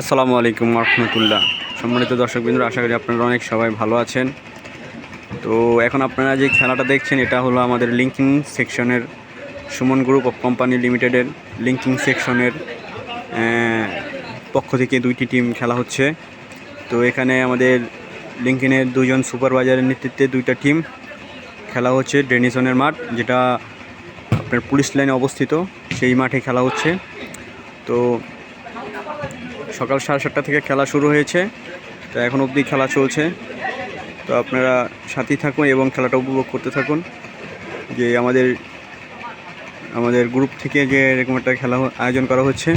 আসসালামু আলাইকুম রহমতুল্লাহ। সম্মানিত দর্শক বিন্দু আশা করি আপনারা অনেক সবাই ভালো আছেন। তো এখন আপনারা যে খেলাটা দেখছেন, এটা হলো আমাদের লিঙ্কিং সেকশনের সুমন গ্রুপ অফ কোম্পানি লিমিটেডের লিঙ্কিং সেকশনের পক্ষ থেকে দুইটি টিম খেলা হচ্ছে। তো এখানে আমাদের লিঙ্কিনের দুজন সুপারভাইজারের নেতৃত্বে দুইটা টিম খেলা হচ্ছে ডেনিসনের মাঠ, যেটা আপনার পুলিশ লাইনে অবস্থিত। সেই মাঠে খেলা হচ্ছে। তো সকাল সাড়ে সাতটা থেকে খেলা শুরু হয়েছে। তো এখন অবধি খেলা চলছে। তো আপনারা সাথেই থাকুন এবং খেলাটা উপভোগ করতে থাকুন। যে আমাদের আমাদের গ্রুপ থেকে যে এরকম একটা খেলা আয়োজন করা হচ্ছে,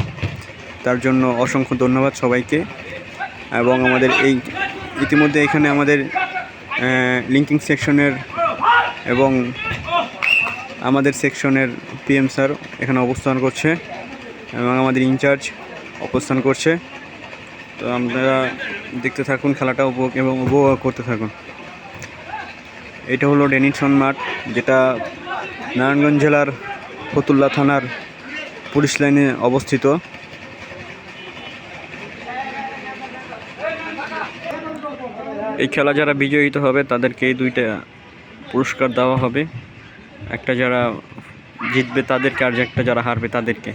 তার জন্য অসংখ্য ধন্যবাদ সবাইকে। এবং আমাদের এই ইতিমধ্যে এখানে আমাদের লিঙ্কিং সেকশনের এবং আমাদের সেকশনের পিএম স্যার এখানে অবস্থান করছে। এবং আমাদের ইনচার্জ অবস্থান করছে। তো আপনারা দেখতে থাকুন, খেলাটা উপভোগ এবং উপভোগ করতে থাকুন। এটা হলো ডেনিসন মাঠ, যেটা নারায়ণগঞ্জ জেলার ফতুল্লা থানার পুলিশ লাইনে অবস্থিত। এই খেলা যারা বিজয়িত হবে, তাদেরকে এই দুইটা পুরস্কার দেওয়া হবে। একটা যারা জিতবে তাদেরকে আর একটা যারা হারবে তাদেরকে।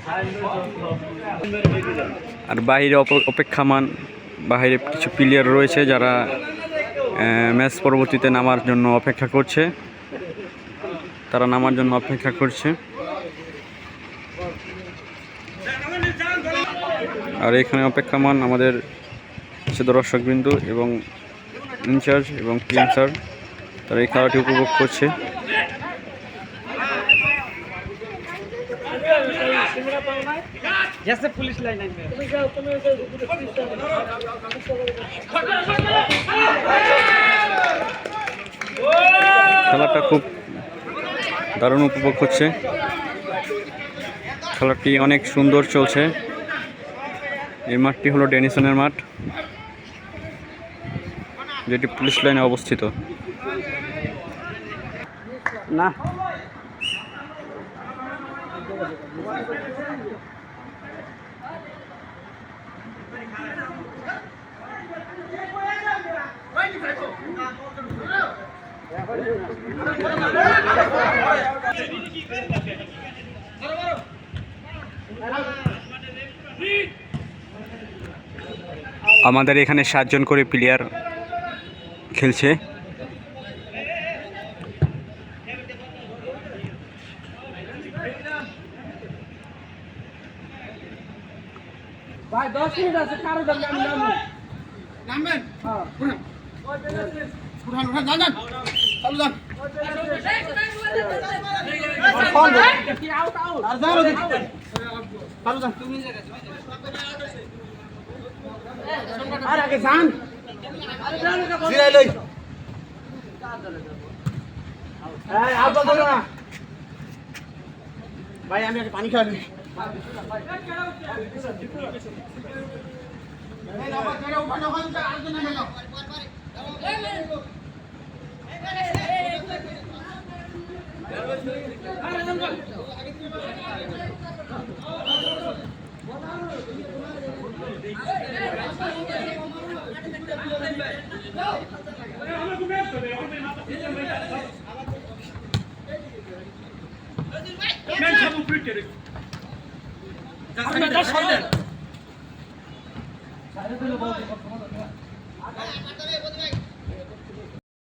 আর অপ- অপেক্ষামান বাইরে কিছু প্লেয়ার রয়েছে যারা ম্যাচ পরবর্তীতে নামার জন্য অপেক্ষা করছে। তারা নামার জন্য অপেক্ষা করছে। আর এখানে অপেক্ষামান আমাদের হচ্ছে দর্শকবিন্দু এবং ইনচার্জ এবং পিএম স্যার তারা এই খেলাটি উপভোগ করছে। जैसे पुलिस लाइन है খেলাটা খুব দারুণ উপভোগ হচ্ছে খেলাটি অনেক সুন্দর চলছে এই মাঠটি হলো ডেনিসনের মাঠ যেটি পুলিশ লাইনে অবস্থিত না আমাদের এখানে সাতজন করে প্লেয়ার খেলছে। ভাই দশ মিনিট আছে কারও দামে আমি নামবো। নামবেন? হ্যাঁ। উঠান উঠান যান যান। চালু যান। আর যান। আর আগে যান। জিরাই লই। এই out ball Mensch, ich habe ein Bild gekriegt. আপনার সন্দেহ সাইড